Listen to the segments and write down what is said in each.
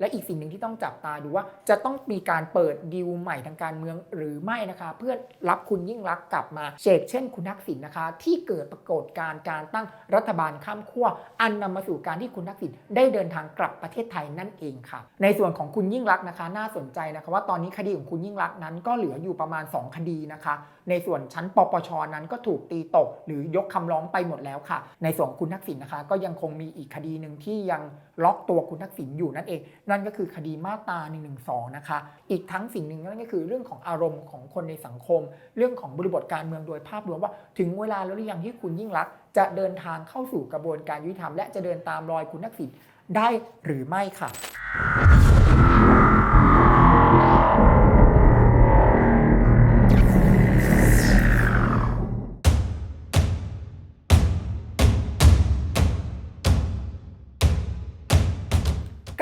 และอีกสิ่งหนึ่งที่ต้องจับตาดูว่าจะต้องมีการเปิดดีลใหม่ทางการเมืองหรือไม่นะคะ เพื่อรับคุณยิ่งรักกลับมาเชกเช่น คุณทักษิณนะคะ ที่เกิดปรากฏการณ์การตั้งรัฐบาลข้ามขั้วอันนำมาสู่การที่คุณทักษิณได้เดินทางกลับประเทศไทยนั่นเองค่ะ ในส่วนของคุณยิ่งรักนะคะ น่าสนใจนะคะว่าตอนนี้คดีของคุณยิ่งรักนั้นก็เหลืออยู่ประมาณ 2 คดีนะคะ ในส่วนชั้นปปชนั้นก็ถูกตีตก หรือยกคำร้องไปหมดแล้วค่ะ ในส่วนคุณทักษิณนะคะ ก็ยังคงมีอีกคดีหนึ่งที่ยังล็อกตัวคุณทักษิณอยู่นั่นเองนั่นก็คือคดีมาตรา1นึนะคะ อีกทั้งสิ่งหนึ่งนั่นก็คือเรื่องของอารมณ์ของคนในสังคม เรื่องของบริบทการเมืองโดยภาพรวมว่า ถึงเวลาแล้วหรือยังที่คุณยิ่งรัก จะเดินทางเข้าสู่กระบวนการยุติธรรมและจะเดินตามรอยคุณนักษิณได้หรือไม่ค่ะ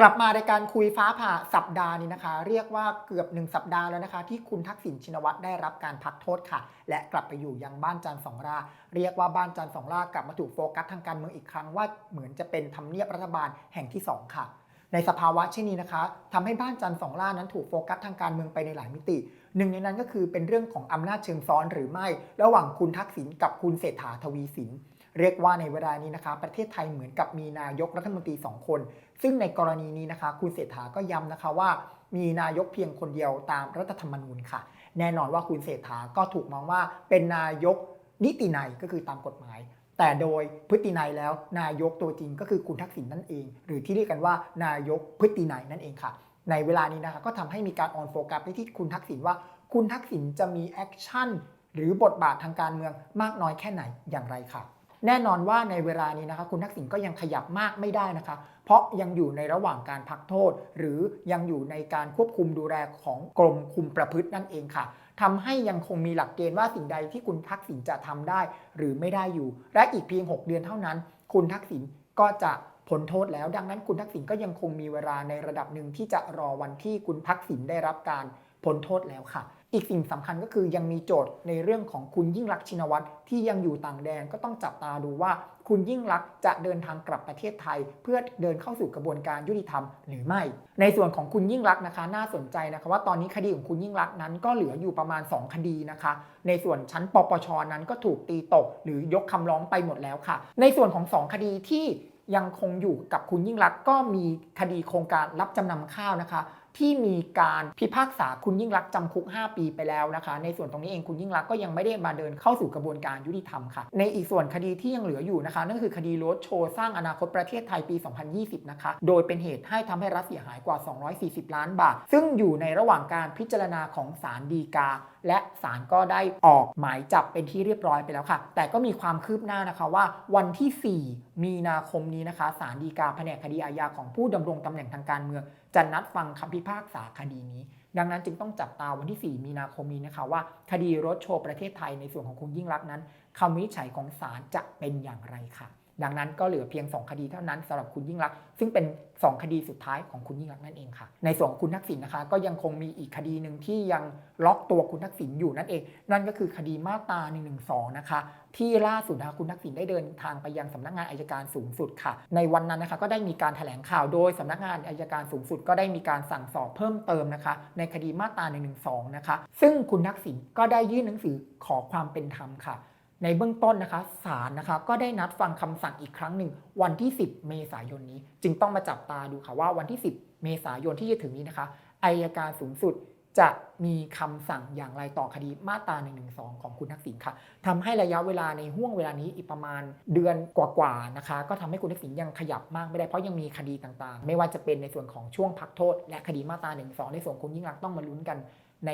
กลับมาในการคุยฟ้าผ่าสัปดาห์นี้นะคะ เรียกว่าเกือบ 1 สัปดาห์แล้วนะคะ ที่คุณทักษิณชินวัตรได้รับการพักโทษค่ะ และกลับไปอยู่ยังบ้านจันทร์สองรา เรียกว่าบ้านจันทร์สองรากลับมาถูกโฟกัสทางการเมืองอีกครั้งว่าเหมือนจะเป็นทำเนียบรัฐบาลแห่งที่ 2 ค่ะ ในสภาวะเช่นนี้นะคะทำให้บ้านจันทร์สองล่านั้นถูกโฟกัสทางการเมืองไปในหลายมิติ หนึ่งในนั้นก็คือเป็นเรื่องของอำนาจเชิงซ้อนหรือไม่ ระหว่างคุณทักษิณกับคุณเศรษฐาทวีสิน เรียกว่าในเวลานี้นะคะ ประเทศไทยเหมือนกับมีนายกรัฐมนตรี 2 คน ซึ่งในกรณีนี้นะคะ คุณเศรษฐาก็ย้ำนะคะว่า มีนายกเพียงคนเดียวตามรัฐธรรมนูญค่ะ แน่นอนว่าคุณเศรษฐาก็ถูกมองว่าเป็นนายกนิตินัยก็คือตามกฎหมาย แต่โดยพฤตินัยแล้วนายกตัวจริงก็คือคุณทักษิณนั่นเอง หรือที่เรียกกันว่านายกพฤตินัยนั่นเองค่ะ ในเวลานี้นะคะก็ทำให้มีการออนโฟกัสไปที่คุณทักษิณว่า คุณทักษิณจะมีแอคชั่นหรือบทบาททางการเมืองมากน้อยแค่ไหนอย่างไรค่ะ แน่นอนว่าในเวลานี้นะคะคุณทักษิณก็ยังขยับมากไม่ได้นะคะ เพราะยังอยู่ในระหว่างการพักโทษ หรือยังอยู่ในการควบคุมดูแลของกรมคุมประพฤตินั่นเองค่ะทำให้ยังคงมีหลักเกณฑ์ว่าสิ่งใดที่คุณทักษิณจะทำได้ หรือไม่ได้อยู่ และอีกเพียง 6 เดือนเท่านั้น คุณทักษิณก็จะพ้นโทษแล้ว ดังนั้นคุณทักษิณก็ยังคงมีเวลาในระดับหนึ่งที่จะรอวันที่คุณทักษิณได้รับการพ้นโทษแล้วค่ะ อีกสิ่งสำคัญก็คือยังมีโจทย์ในเรื่องของคุณยิ่งรักชินวัตรที่ยังอยู่ต่างแดนก็ต้องจับตาดูว่า คุณยิ่งรักจะเดินทางกลับประเทศไทย เพื่อเดินเข้าสู่กระบวนการยุติธรรมหรือไม่ ในส่วนของคุณยิ่งรักนะคะ น่าสนใจนะคะว่าตอนนี้คดีของคุณยิ่งรักนั้นก็เหลืออยู่ประมาณ 2 คดีนะคะ ในส่วนชั้นปปชนั้นก็ถูกตีตก หรือยกคำร้องไปหมดแล้วค่ะ ในส่วนของ 2 คดีที่ยังคงอยู่กับคุณยิ่งรักก็มีคดีโครงการรับจำนำข้าวนะคะ ที่มีการพิพากษาคุณยิ่งรักจำคุก 5 ปีไปแล้วนะคะ ในส่วนตรงนี้เองคุณยิ่งรักก็ยังไม่ได้มาเดินเข้าสู่กระบวนการยุติธรรมค่ะ ในอีกส่วนคดีที่ยังเหลืออยู่นะคะ นั่นก็คือคดีรถโชว์สร้างอนาคตประเทศไทยปี 2020 นะคะ โดยเป็นเหตุให้ทำให้รัฐเสียหายกว่า 240 ล้านบาท ซึ่งอยู่ในระหว่างการพิจารณาของศาลฎีกาและศาลก็ได้ออกหมายจับเป็นที่เรียบร้อยไปแล้วค่ะ แต่ก็มีความคืบหน้านะคะว่าวันที่ 4 มีนาคมนี้นะคะศาลฎีกาแผนกคดีอาญาของผู้ดำรงตำแหน่งทางการเมือง จะนัดฟังคำพิพากษาคดีนี้ ดังนั้นจึงต้องจับตาวันที่ 4 มีนาคมนี้นะคะว่า คดีรถโชว์ประเทศไทยในส่วนของคุณยิ่งรักนั้นคำวินิจฉัยของศาลจะเป็นอย่างไรค่ะ ดังนั้นก็เหลือเพียง 2 คดีเท่านั้นสำหรับคุณยิ่งรัก ซึ่งเป็น 2 คดีสุดท้ายของคุณยิ่งรักนั่นเองค่ะ ในส่วนคุณทักษิณนะคะ ก็ยังคงมีอีกคดีหนึ่งที่ยังล็อกตัวคุณทักษิณอยู่นั่นเอง นั่นก็คือคดีมาตรา1นึนะคะ ที่ล่าสุดนะคะคุณทักษิณได้เดินทางไปยังสำนักงานอายการสูงสุดค่ะ ในวันนั้นนะคะก็ได้มีการแถลงข่าวโดยสำนักงานอายการสูงสุด ก็ได้มีการสั่งสอบเพิ่มเติมนะคะ ในคดีมาตรา1นึนะคะ ซึ่งคุณทักษิณก็ได้ยื่นหนังสือขอความเป็นธรรมค่ะ ในเบื้องต้นนะคะศาลนะคะก็ได้นัดฟังคำสั่งอีกครั้งหนึ่งวันที่ 10 เมษายนนี้ จึงต้องมาจับตาดูค่ะว่าวันที่ 10 เมษายนที่จะถึงนี้นะคะอายการสูงสุดจะมีคำสั่งอย่างไรต่อคดีมาตรา1นึของคุณทักษิณค่ะทำให้ระยะเวลาในห่วงเวลานี้อีกประมาณเดือนกว่าๆนะคะ ก็ทำให้คุณทักษิณยังขยับมากไม่ได้เพราะยังมีคดีต่างๆ ไม่ว่าจะเป็นในส่วนของช่วงพักโทษ และคดีมาตรา1นึในส่วนคุณยิ่งรักษณ์ต้องมาลุ้นกัน ใน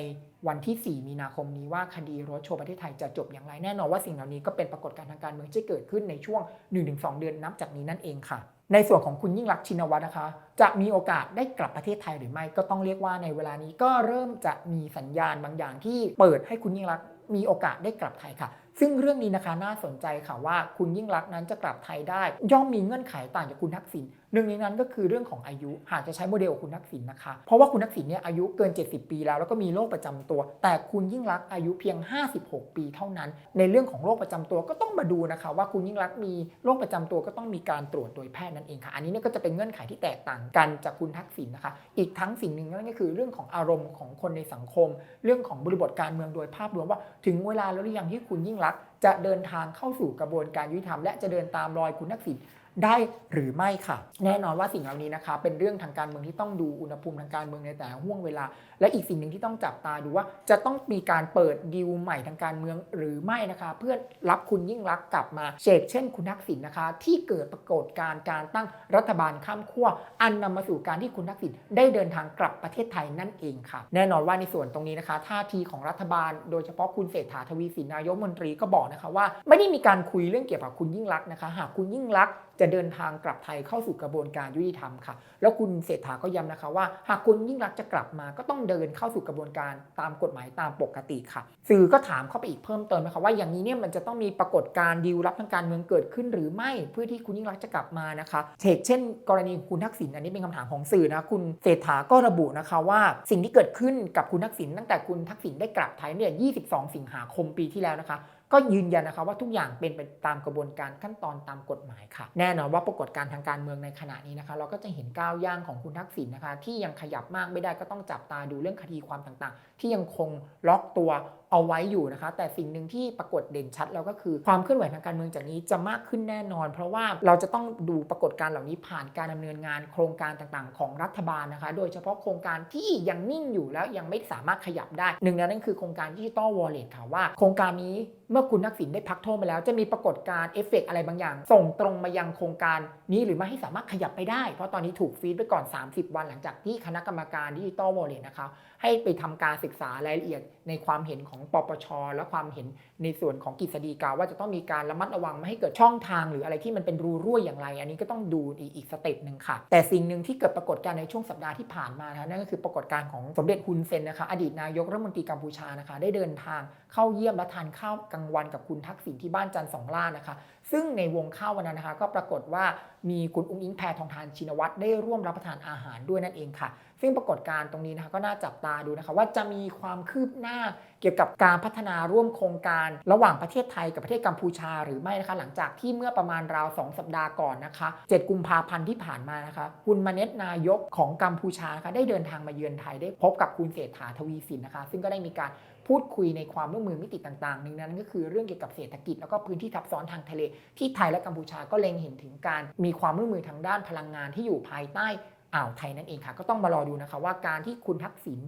วันที่ 4 มีนาคมนี้ว่าคดีรถโชว์ประเทศไทยจะจบอย่างไรแน่นอนว่าสิ่งเหล่านี้ก็เป็นปรากฏการณ์ทางการเมืองที่เกิดขึ้นในช่วง 1-2 เดือนนับจากนี้นั่นเองค่ะ ในส่วนของคุณยิ่งรักชินวัตรนะคะ จะมีโอกาสได้กลับประเทศไทยหรือไม่ก็ต้องเรียกว่าในเวลานี้ก็เริ่มจะมีสัญญาณบางอย่างที่เปิดให้คุณยิ่งรักมีโอกาสได้กลับไทยค่ะ ซึ่งเรื่องนี้นะคะน่าสนใจค่ะว่าคุณยิ่งรักนั้นจะกลับไทยได้ ย่อมมีเงื่อนไขต่างจากคุณทักษิณหนึ่งในนั้นก็คือเรื่องของอายุหากจะใช้โมเดลของคุณทักษิณนะคะ เพราะว่าคุณทักษิณเนี่ยอายุเกิน 70 ปีแล้วแล้วก็มีโรคประจำตัว แต่คุณยิ่งรักอายุเพียง 56 ปีเท่านั้น ในเรื่องของโรคประจำตัวก็ต้องมาดูนะคะ ว่าคุณยิ่งรักมีโรคประจำตัวก็ต้องมีการตรวจโดยแพทย์นั่นเองค่ะ อันนี้เนี่ยก็จะเป็นเงื่อนไขที่แตกต่างกันจากคุณทักษิณนะคะ อีกทั้งสิ่งหนึ่งนั่นก็คือเรื่องของอารมณ์ของคนในสังคม เรื่องของบริบทการเมืองโดยภาพรวมว่า ถึงเวลาแล้วหรือยังที่คุณยิ่งร จะเดินทางเข้าสู่กระบวนการยุติธรรมและจะเดินตามรอยคุณทักษิณ ได้หรือไม่ค่ะ แน่นอนว่าสิ่งเหล่านี้นะคะ เป็นเรื่องทางการเมืองที่ต้องดูอุณหภูมิทางการเมืองในแต่ละห่วงเวลา และอีกสิ่งหนึ่งที่ต้องจับตาดูว่า จะต้องมีการเปิดดีลใหม่ทางการเมืองหรือไม่นะคะ เพื่อรับคุณยิ่งรักกลับมาเชกเช่น คุณทักษิณนะคะ ที่เกิดปรากฏการณ์การตั้งรัฐบาลข้ามขั้วอันนำมาสู่การที่คุณทักษิณได้เดินทางกลับประเทศไทยนั่นเองค่ะ แน่นอนว่าในส่วนตรงนี้นะคะท่าทีของรัฐบาล โดยเฉพาะคุณเศรษฐาทวีสินนายกมนตรีก็บอกนะคะว่า ไม่ได้มีการคุยเรื่องเกี่ยวกับคุณยิ่งรักนะคะ หากคุณยิ่งรักจะเดินทางกลับไทยเข้าสู่กระบวนการยุติธรรมค่ะ แล้วคุณเศรษฐาก็ย้ำนะคะว่า หากคุณยิ่งรักจะกลับมาก็ต้องเดินเข้าสู่กระบวนการตามกฎหมายตามปกติค่ะ สื่อก็ถามเข้าไปอีกเพิ่มเติมนะคะว่าอย่างนี้เนี่ยมันจะต้องมีปรากฏการณ์ดีลลับทางการเมืองเกิดขึ้นหรือไม่เพื่อที่คุณยิ่งรักจะกลับมานะคะเช่นเช่น กรณีคุณทักษิณอันนี้เป็นคำถามของสื่อนะคุณเศรษฐาก็ระบุนะคะว่า สิ่งที่เกิดขึ้นกับคุณทักษิณตั้งแต่คุณทักษิณได้กลับไทยเนี่ย 22 สิงหาคมปีที่แล้วนะคะ ก็ยืนยันนะคะว่าทุกอย่างเป็นไปตามกระบวนการขั้นตอนตามกฎหมายค่ะ แน่นอนว่าปรากฏการณ์ทางการเมืองในขณะนี้นะคะ เราก็จะเห็นก้าวย่างของคุณทักษิณนะคะ ที่ยังขยับมากไม่ได้ก็ต้องจับตาดูเรื่องคดีความต่างๆ ที่ยังคงล็อกตัวเอาไว้อยู่นะคะ แต่สิ่งหนึ่งที่ปรากฏเด่นชัดแล้วก็คือความเคลื่อนไหวทางการเมืองจากนี้จะมากขึ้นแน่นอน เพราะว่าเราจะต้องดูปรากฏการณ์เหล่านี้ผ่านการดำเนินงานโครงการต่างๆ ของรัฐบาลนะคะ โดยเฉพาะโครงการที่ยังนิ่งอยู่แล้วยังไม่สามารถขยับได้หนึ่งในนั้นคือโครงการดิจิตอลวอลเล็ตค่ะว่า โครงการนี้เมื่อคุณทักษิณได้พักโทษมาแล้ว จะมีปรากฏการณ์เอฟเฟกต์อะไรบางอย่าง ส่งตรงมายังโครงการนี้หรือไม่ให้สามารถขยับไปได้ เพราะตอนนี้ถูกฟีดไปก่อน 30 วันหลังจากที่คณะกรรมการดิจิตอลวอลเล็ตนะคะให้ไปทำการศึกษารายละเอียดในความเห็นของปปช และความเห็นในส่วนของกฤษฎีกาว่าจะต้องมีการระมัดระวังไม่ให้เกิดช่องทาง หรืออะไรที่มันเป็นรูรั่วอย่างไร อันนี้ก็ต้องดูอีกอีกสเต็ปหนึ่งค่ะ แต่สิ่งหนึ่งที่เกิดปรากฏการณ์ในช่วงสัปดาห์ที่ผ่านมานะคะนั่นก็คือปรากฏการณ์ของสมเด็จฮุนเซนนะคะอดีตนายกรัฐมนตรีกัมพูชานะคะได้เดินทางเข้าเยี่ยมและทานข้าวกลางวันกับคุณทักษิณที่บ้านจันทร์สองล่านะคะ ซึ่งในวงข้าววันนั้นนะคะ ก็ปรากฏว่ามีคุณอุ้งอิงแพทองทานชินวัตรได้ร่วมรับประทานอาหารด้วยนั่นเองค่ะ ซึ่งปรากฏการณ์ตรงนี้นะคะก็น่าจับตาดูนะคะ ว่าจะมีความคืบหน้าเกี่ยวกับการพัฒนาร่วมโครงการระหว่างประเทศไทยกับประเทศกัมพูชาหรือไม่นะคะ หลังจากที่เมื่อประมาณราว 2 สัปดาห์ก่อนนะคะ 7 กุมภาพันธ์ที่ผ่านมานะคะคุณมาเนตนายกของกัมพูชานะคะได้เดินทางมาเยือนไทยได้พบกับคุณเศรษฐาทวีสินนะคะ ซึ่งก็ได้มีการ พูดคุยในความร่วมมือมิติต่างๆหนึ่งนั้นก็คือเรื่องเกี่ยวกับเศรษฐกิจแล้วก็พื้นที่ทับซ้อนทางทะเล ที่ไทยและกัมพูชาก็เล็งเห็นถึงการ มีความร่วมมือทางด้านพลังงานที่อยู่ภายใต้อ่าวไทยนั่นเองค่ะ ก็ต้องมารอดูนะคะว่าการที่คุณทักษิณ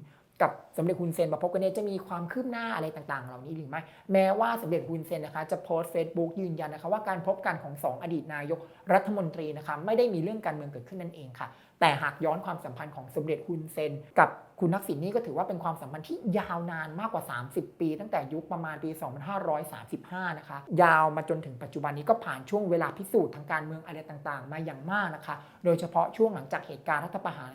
กับสมเด็จฮุนเซนมาพบกันเนี่ยจะมีความคืบหน้าอะไรต่างๆ เหล่านี้หรือไม่ แม้ว่าสมเด็จฮุนเซนนะคะจะโพสต์เฟซบุ๊กยืนยันนะคะว่าการพบกันของสองอดีตนายกรัฐมนตรีนะคะไม่ได้มีเรื่องการเมืองเกิดขึ้นนั่นเองค่ะ แต่หากย้อนความสัมพันธ์ของสมเด็จฮุนเซนกับ คุณทักษิณนี่ก็ถือว่าเป็นความสัมพันธ์ที่ยาวนานมากกว่า 30 ปี ตั้งแต่ยุคประมาณปี 2535 นะคะ ยาวมาจนถึงปัจจุบันนี้ก็ผ่านช่วงเวลาพิสูจน์ทางการเมืองอะไรต่างๆ มาอย่างมากนะคะ โดยเฉพาะช่วงหลังจากเหตุการณ์รัฐประหาร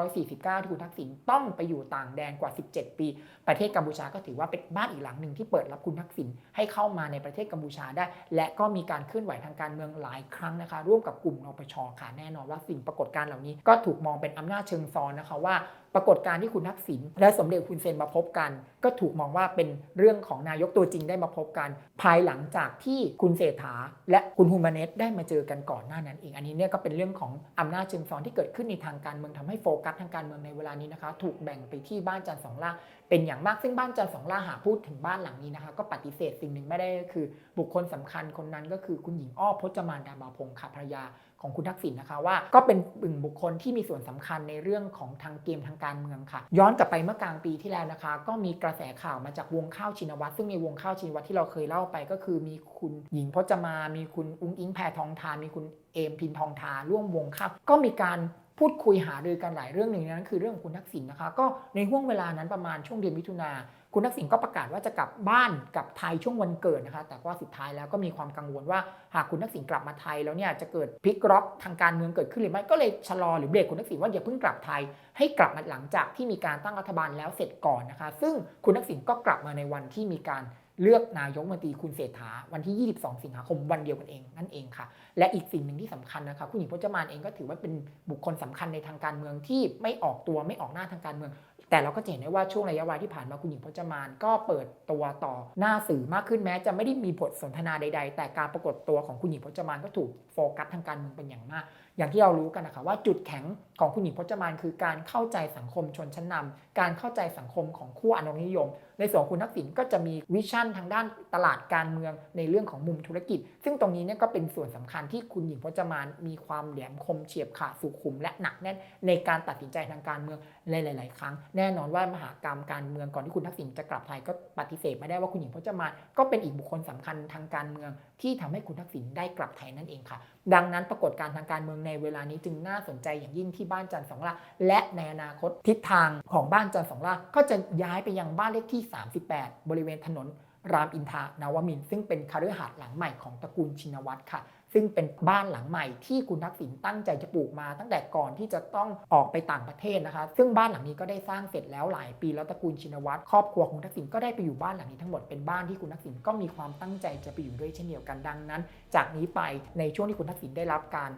2549 ที่คุณทักษิณต้องไปอยู่ต่างแดนกว่า 17 ปี ประเทศกัมพูชาก็ถือว่าเป็นบ้านอีกหลังหนึ่งที่เปิดรับคุณทักษิณให้เข้ามาในประเทศกัมพูชาได้ และก็มีการเคลื่อนไหวทางการเมืองหลายครั้งนะคะ ร่วมกับกลุ่มนปชค่ะแน่นอนว่าสิ่งปรากฏการณ์เหล่านี้ก็ถูกมองเป็นอำนาจเชิงซ้อนนะคะว่าปรากฏการที่คุณทักษิณและสมเด็จคุณเซนมาพบกัน ก็ถูกมองว่าเป็นเรื่องของนายกตัวจริงได้มาพบกัน ภายหลังจากที่คุณเศรษฐา และคุณฮูมาเนสได้มาเจอกันก่อนหน้านั้นเองอันนี้เนี่ยก็เป็นเรื่องของอำนาจเชิงซ้อนที่เกิดขึ้นในทางการเมืองทำให้โฟกัสทางการเมืองในเวลานี้นะคะ ถูกแบ่งไปที่บ้านจันทร์สองล่าเป็นอย่างมากซึ่งบ้านจันทร์สองล่าหากพูดถึงบ้านหลังนี้นะคะ ก็ปฏิเสธสิ่งหนึ่งไม่ได้ก็คือบุคคลสำคัญคนนั้นก็คือคุณหญิงอ้อพจมานดามาพงศ์ค่ะภรรยา ของคุณทักษิณนะคะว่าก็เป็นหนึ่งบุคคลที่มีส่วนสำคัญในเรื่องของทางเกมทางการเมืองค่ะ ย้อนกลับไปเมื่อกลางปีที่แล้วนะคะ ก็มีกระแสข่าวมาจากวงข้าวชินวัตรซึ่งในวงข้าวชินวัตรที่เราเคยเล่าไป ก็คือมีคุณหญิงพจมา มีคุณอุ้งอิงแพทองทาน มีคุณเอมพินทองทาร่วมวงข้าวก็มีการพูดคุยหารือกันหลายเรื่องหนึ่งนั้นคือเรื่องของคุณทักษิณนะคะ ก็ในห่วงเวลานั้นประมาณช่วงเดือนมิถุนา คุณทักษิณก็ประกาศว่าจะกลับบ้านกลับไทยช่วงวันเกิดนะคะ แต่ว่าสุดท้ายแล้วก็มีความกังวลว่าหากคุณทักษิณกลับมาไทยแล้วเนี่ยจะเกิดพลิกล็อกทางการเมืองเกิดขึ้นหรือไม่ก็เลยชะลอหรือเบรกคุณทักษิณว่าอย่าเพิ่งกลับไทย ให้กลับมาหลังจากที่มีการตั้งรัฐบาลแล้วเสร็จก่อนนะคะ ซึ่งคุณทักษิณก็กลับมาในวันที่มีการเลือกนายกมนตรีคุณเศรษฐาวันที่ 22 สิงหาคมวันเดียวกันเองนั่นเองค่ะ และอีกสิ่งหนึ่งที่สำคัญนะคะคุณหญิงพจมานเองก็ถือว่าเป็นบุคคลสำคัญในทางการเมืองที่ไม่ออกตัวไม่ออกหน้าทางการเมือง แต่เราก็จะเห็นได้ว่าช่วงระยะเวลาที่ผ่านมาคุณหญิงพจมานก็เปิดตัวต่อหน้าสื่อมากขึ้นแม้ จะไม่ได้มีบทสนทนาใด ๆ แต่การปรากฏตัวของคุณหญิงพจมานก็ถูกโฟกัสทางการเมืองเป็นอย่างมาก อย่างที่เรารู้กันนะคะว่าจุดแข็งของคุณหญิงพจมานคือการเข้าใจสังคมชนชั้นนำการเข้าใจสังคมของขั้วอนุนิยม ในส่วนคุณทักษิณก็จะมีวิชั่นทางด้านตลาดการเมืองในเรื่องของมุมธุรกิจ ซึ่งตรงนี้เนี่ยก็เป็นส่วนสำคัญที่คุณหญิงพจมานมีความแหลมคมเฉียบขาดสุขุม และหนักแน่นในการตัดสินใจทางการเมืองหลาย ๆ ครั้ง แน่นอนว่ามหากรรมการเมืองก่อนที่คุณทักษิณจะกลับไทยก็ปฏิเสธไม่ได้ว่าคุณหญิงพจมานก็เป็นอีกบุคคลสำคัญทางการเมือง ที่ทำให้คุณทักษิณได้กลับไทยนั่นเองค่ะดังนั้นปรากฏการณ์ทางการเมืองในเวลานี้จึงน่าสนใจอย่างยิ่งที่บ้านจันทร์สองล่าและในอนาคตทิศทางของบ้านจันทร์สองล่าก็จะย้ายไปยังบ้านเลขที่ 38 บริเวณถนนรามอินทานวมินซึ่งเป็นคฤหาสน์หลังใหม่ของตระกูลชินวัตรค่ะ ซึ่งเป็นบ้านหลังใหม่ที่คุณทักษิณตั้งใจจะปลูกมา ตั้งแต่ก่อนที่จะต้องออกไปต่างประเทศนะคะ ซึ่งบ้านหลังนี้ก็ได้สร้างเสร็จแล้วหลายปีแล้วตระกูลชินวัตรครอบครัวของทักษิณก็ได้ไปอยู่บ้านหลังนี้ทั้งหมดเป็นบ้านที่คุณทักษิณก็มีความตั้งใจจะไปอยู่ด้วยเช่นเดียวกันดังนั้น จากนี้ไปในช่วงที่คุณทักษิณได้รับการ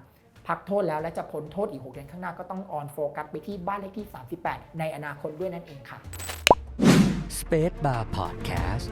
พักโทษแล้วและจะพ้นโทษอีก 6 เดือนข้างหน้าก็ต้องออนโฟกัสไปที่บ้านเลขที่ 38 ในอนาคตด้วยนั่นเองค่ะ Space Bar Podcast